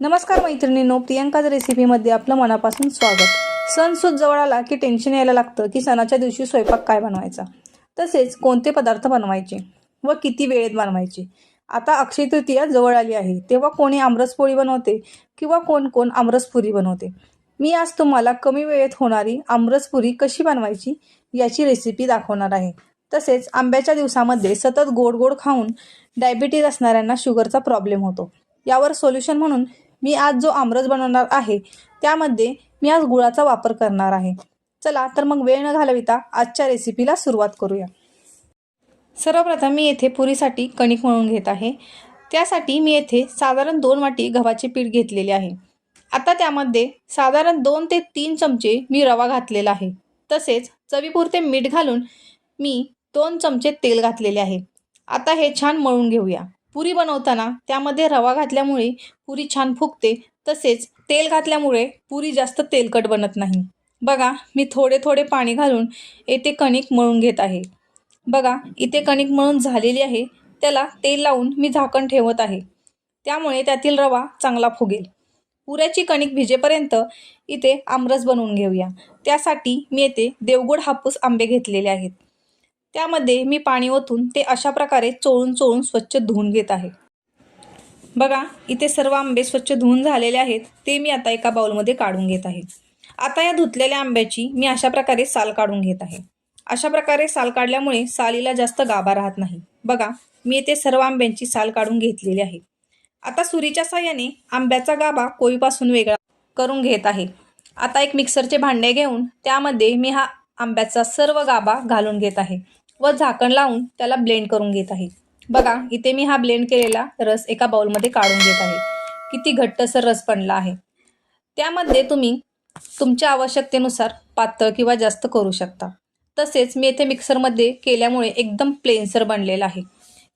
नमस्कार मैत्रिणींनो प्रियंकाच रेसिपीमध्ये आपलं मनापासून स्वागत. सण सुद जवळ आला की टेन्शन यायला लागतं की सणाच्या दिवशी स्वयंपाक काय बनवायचा? तसेच कोणते पदार्थ बनवायचे व किती वेळेत बनवायचे? आता अक्षय तृतीया जवळ आली आहे. तेव्हा कोणी आमरसपोळी बनवते किंवा कोण कोण आमरसपुरी बनवते? मी आज तुम्हाला कमी वेळेत होणारी आमरसपुरी कशी बनवायची याची रेसिपी दाखवणार आहे. तसेच आंब्याच्या दिवसामध्ये सतत गोड गोड खाऊन डायबिटीज असणाऱ्यांना शुगरचा प्रॉब्लेम होतो. यावर सोल्युशन म्हणून मी आज जो आमरस बनवणार आहे त्यामध्ये मी आज गुळाचा वापर करणार आहे. चला तर मग वेळ न घालविता आजच्या रेसिपीला सुरुवात करूया. सर्वप्रथम मी येथे पुरीसाठी कणिक मळून घेत आहे. त्यासाठी मी येथे साधारण दोन वाटी गव्हाचे पीठ घेतलेले आहे. आता त्यामध्ये साधारण दोन ते तीन चमचे मी रवा घातलेला आहे. तसेच चवीपुरते मीठ घालून मी दोन चमचे तेल घातलेले आहे. आता हे छान मळून घेऊया. पुरी बनवताना त्यामध्ये रवा घातल्यामुळे पुरी छान फुगते. तसेच तेल घातल्यामुळे पुरी जास्त तेलकट बनत नाही. बघा मी थोडे थोडे पाणी घालून येथे कणिक मळून घेत आहे. बघा इथे कणिक मळून झालेली आहे. त्याला तेल लावून मी झाकण ठेवत आहे. त्यामुळे त्यातील रवा चांगला फुगेल. पुऱ्याची कणिक भिजेपर्यंत इथे आमरस बनवून घेऊया. त्यासाठी मी येथे देवगुड हापूस आंबे घेतलेले आहेत. त्यामध्ये मी पाणी ओतून ते अशा प्रकारे चोळून चोळून स्वच्छ धुवून घेत आहे. बघा इथे सर्व आंबे स्वच्छ धुवून झालेले आहेत ते मी आता एका बाउलमध्ये काढून घेत आहे. आता या धुतलेल्या आंब्याची मी अशा प्रकारे साल काढून घेत आहे. अशा प्रकारे साल काढल्यामुळे सालीला जास्त गाभा राहत नाही. बघा मी येथे सर्व आंब्यांची साल काढून घेतलेली आहे. आता सुरीच्या साह्याने आंब्याचा गाभा कोळीपासून वेगळा करून घेत आहे. आता एक मिक्सरचे भांडे घेऊन त्यामध्ये मी हा आंब्याचा सर्व गाभा घालून घेत आहे. व झाकण लावून त्याला ब्लेंड करून घेत आहे. बघा इथे मी हा ब्लेंड केलेला रस एका बाउलमध्ये काढून घेत आहे. किती घट्टसर रस बनला आहे. त्यामध्ये तुम्ही तुमच्या आवश्यकतेनुसार पातळ किंवा जास्त करू शकता. तसेच मी येथे मिक्सरमध्ये केल्यामुळे एकदम प्लेनसर बनलेला आहे.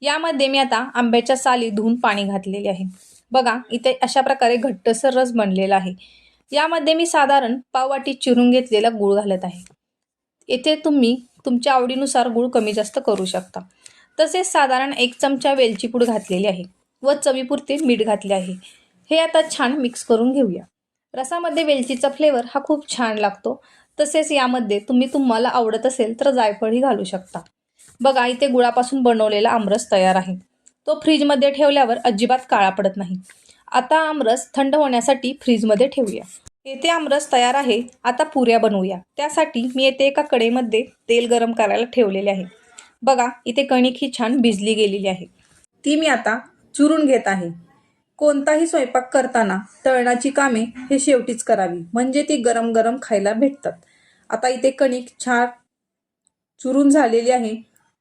यामध्ये मी आता आंब्याच्या साली धुवून पाणी घातलेले आहे. बघा इथे अशा प्रकारे घट्टसर रस बनलेला आहे. यामध्ये मी साधारण पाववाटी चिरून घेतलेला गूळ घालत आहे. येथे तुम्ही तुमच्या आवडीनुसार गूळ कमी जास्त करू शकता. तसेच साधारण एक चमचा वेलची पूड घातलेली आहे व चवीपुरते मीठ घातले आहे. हे आता छान मिक्स करून घेऊया. रसामध्ये वेलचीचा फ्लेवर हा खूप छान लागतो. तसेच यामध्ये तुम्ही तुम्हाला आवडत असेल तर जायफळही घालू शकता. बघा इथे गुळापासून बनवलेला आमरस तयार आहे. तो फ्रीजमध्ये ठेवल्यावर अजिबात काळा पडत नाही. आता आमरस थंड होण्यासाठी फ्रीजमध्ये ठेवूया. येथे आमरस तयार आहे. आता पुऱ्या बनवूया. त्यासाठी मी येथे एका कडेमध्ये तेल गरम करायला ठेवलेले आहे. बघा इथे कणिक ही छान भिजली गेलेली आहे. ती मी आता चुरून घेत आहे. कोणताही स्वयंपाक करताना तळणाची कामे हे शेवटीच करावी. म्हणजे ती गरम गरम खायला भेटतात. आता इथे कणिक छान चुरून झालेली आहे.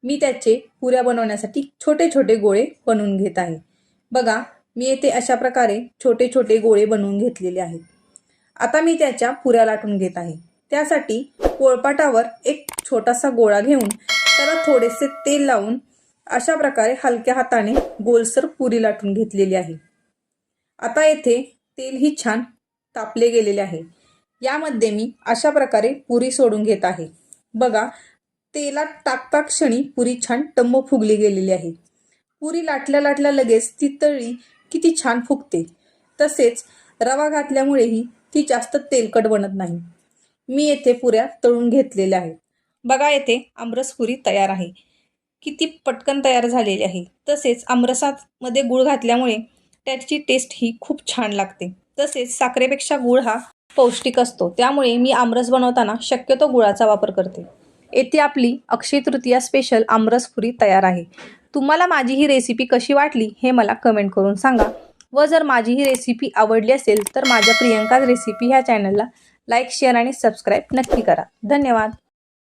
मी त्याचे पुऱ्या बनवण्यासाठी छोटे छोटे गोळे बनवून घेत आहे. बघा मी येथे अशा प्रकारे छोटे छोटे गोळे बनवून घेतलेले आहेत. आता मी त्याच्या पुऱ्या लाटून घेत आहे. त्यासाठी पोळपाटावर एक छोटासा गोळा घेऊन त्याला थोडेसे तेल लावून अशा प्रकारे हलक्या हाताने गोलसर पुरी लाटून घेतलेली आहे. आता येथे तेल ही छान तापले गेलेले आहे. यामध्ये मी अशा प्रकारे पुरी सोडून घेत आहे. बघा तेलात टाकता क्षणी पुरी छान टम्म फुगली गेलेली आहे. पुरी लाटल्या लाटल्या लगेच ती तळी किती छान फुगते. तसेच रवा घातल्यामुळेही ती जास्त तेलकट बनत नाही. मी येथे पुऱ्या तळून घेतलेल्या आहेत. बघा येथे आमरस पुरी तयार आहे. किती पटकन तयार झालेली आहे. तसेच आमरसामध्ये गुळ घातल्यामुळे त्याची टेस्ट ही खूप छान लागते. तसेच साखरेपेक्षा गुळ हा पौष्टिक असतो. त्यामुळे मी आमरस बनवताना शक्यतो गुळाचा वापर करते. येथे आपली अक्षय तृतीया स्पेशल आमरस पुरी तयार आहे. तुम्हाला माझी ही रेसिपी कशी वाटली हे मला कमेंट करून सांगा. व जर माझी ही रेसिपी आवडली असेल तर माझ्या प्रियंकाज रेसिपी ह्या चॅनलला लाईक शेअर आणि सबस्क्राईब नक्की करा. धन्यवाद.